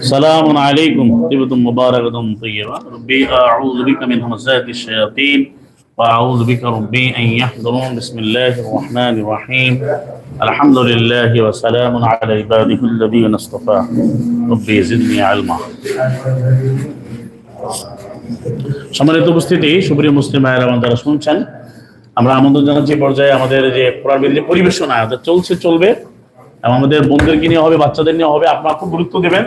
سلام عليكم طيبة مباركة طيبة ربي أعوذ بك من همزات الشياطين وأعوذ بك ربي أن يحضرون بسم الله الرحمن الرحيم الحمد لله وسلام على عباده الذين اصطفى ربي زدني علما সম্মানিত উপস্থিতি সুপ্রিয় মুসলিম ভাইয়ের আমার যারা শুনছেন আমরা আমন্ত্রণ জানাচ্ছি এই পর্যায়ে আমাদের যে কোরআন বিরোধী পরিবেশনা এটা চলছে চলবে এবং আমাদের বন্ধুদেরকে নিয়ে হবে, বাচ্চাদের নিয়ে হবে, আপনারা খুব গুরুত্ব দেবেন।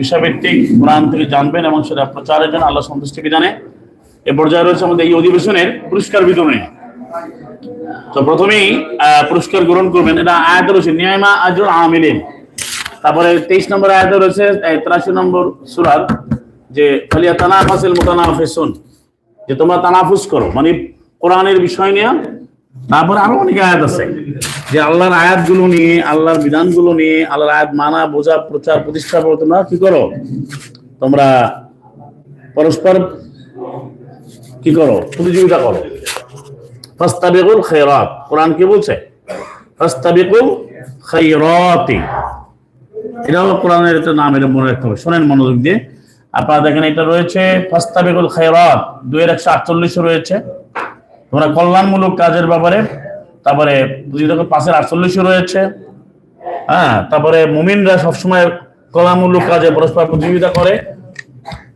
বিষয়ভিত্তিক কোরআন থেকে জানবেন এবং সেটা প্রচারের জন্য আল্লাহ সন্তুষ্টি বিধানে এ পর্যায়ে রয়েছে আমাদের এই অধিবেশনের পুরস্কার বিতরণে। তো প্রথমেই পুরস্কার গ্রহণ করবেন, এটা আয়াত রয়েছে, নিয়ামা আজর আমিলিন। তারপরে তেইশ নম্বর আয়াত রয়েছে তেরাশি নম্বর সুরার, যে ফালিয়া তানাফাসিল মুতানাফিসুন, যে তোমরা তানাফুস করো। মানে কোরআনের বিষয় নিয়ে, তারপরে আরও অনেক আয়াত আছে। যে আল্লাহর আয়াতগুলো নিয়ে, আল্লাহর বিধানগুলো নিয়ে, আল্লাহর আয়াত মানা, বোঝা, প্রচার, প্রতিষ্ঠা করো, তোমরা কি করো? তোমরা পরস্পর কি করো? প্রতিযোগিতা করো। ফাস্তাবিকুল খায়রাত। কোরআন কি বলছে? ফাস্তাবিকুল এটা হলো কোরআনের একটা নাম, এটা মনে রাখতে হবে। শোনেন মনোযোগ দিয়ে। আপনারা দেখেন এটা রয়েছে ফাস্তাবিকুল খায়রাত। দুইয়ের একশো আটচল্লিশে রয়েছে। তোমরা কল্যাণমূলক কাজের ব্যাপারে তারপরে প্রতিযোগিতা পাশের আটচল্লিশে রয়েছে। হ্যাঁ তারপরে মুমিনরা সবসময় কল্যাণমূলক কাজে পরস্পর প্রতিযোগিতা করে।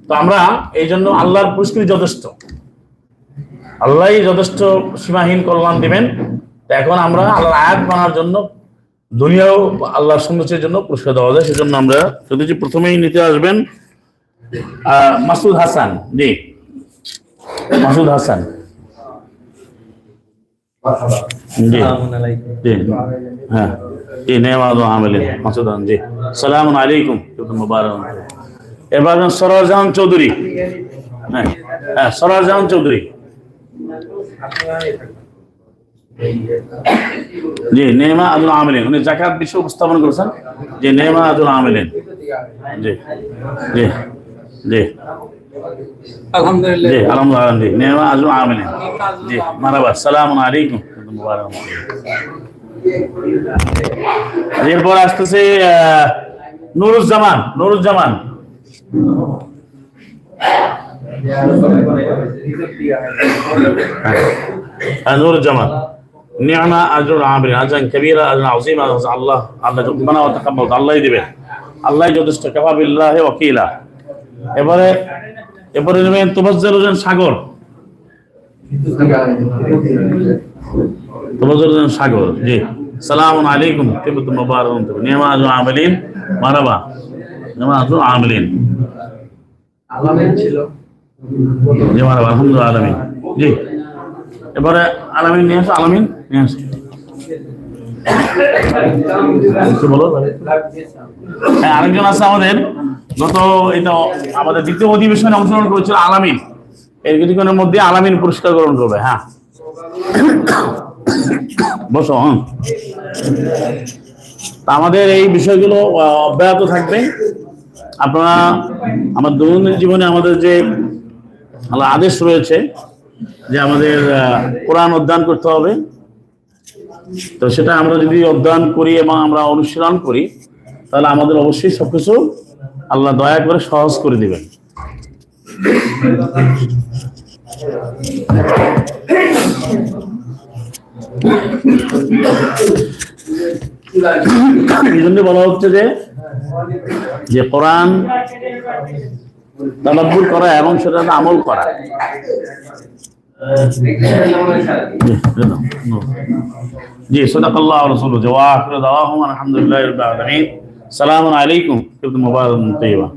তো আমরা এই জন্য আল্লাহর পুরস্কৃতি যথেষ্ট। আল্লাহই যথেষ্ট সীমাহীন কল্যাণ দিবেন। এখন আমরা আল্লাহর আয়াত মানার জন্য, দুনিয়াও আল্লাহর সৌন্দর্যের জন্য পুরস্কার দেওয়া যায়, সেজন্য আমরা যদি প্রথমেই নিতে আসবেন মাসুদ হাসান, জি। মাসুদ হাসান। জি জি হ্যাঁ জি নেওয়াজ আমেলিন মাসুদ হাসান জি সালাম আলাইকুম মুবারক এবার সরার জাহান চৌধুরী হ্যাঁ সরার জাহান চৌধুরী জি নেমা আদুল আমিলিন উনি জাকাত বিষয় উপস্থাপন করেছেন যে নেমা আদুল আমিলিন জি জি জি এরপর আসতেছে নুরুজ্জামান নুরুজ্জামান হ্যাঁ, নুরুজ্জামান আজান কবিরা আজান আযীম আল্লাহ আল্লাহ রব্বানা ওয়া তাকাব্বাল আল্লাহই দিবেন আল্লাহই যথেষ্ট কাফা বিল্লাহি ওয়াকিলা এবারে এবারে নেবেন তুফাজ্জল হোসেন সাগর। তুফাজ্জল হোসেন সাগর জি। সালামু আলাইকুম তিবতুম মুবারাকুম নিয়ামা আজরুল আমিলিন মারহাবা নিয়ামা আজরুল আমিলিন। আলামিন ছিল। জি আলহামদুলিল্লাহ আলামিন। জি। এবারে আলামিন নিয়ে আসো আলামিন নিয়ে আসো। কিছু বলো হ্যাঁ আরেকজন আছে আমাদের। গত এটা আমাদের দ্বিতীয় অধিবেশনে অংশগ্রহণ করেছিল আলামিন, এর কিছুক্ষণের মধ্যে আলামিন পুরস্কার গ্রহণ করবে হ্যাঁ। বসো হ্যাঁ। তা আমাদের এই বিষয়গুলো অব্যাহত থাকবে। আপনারা আমার দৈনন্দিন জীবনে আমাদের যে আদেশ রয়েছে যে আমাদের কোরআন অধ্যয়ন করতে হবে, তো সেটা আমরা যদি অধ্যয়ন করি এবং আমরা অনুশীলন করি, তাহলে আমাদের অবশ্যই সবকিছু আল্লাহ দয়া করে সহজ করে দিবেন। এই জন্য বলা হচ্ছে যে যে কোরআন তালাব্বুর করা এবং সেটা আমল করা। জি, সদাকাল্লাহ রসুল দাওয়াহুম আলহামদুলিল্লাহি সালামু আলাইকুম মুবারক তৈবা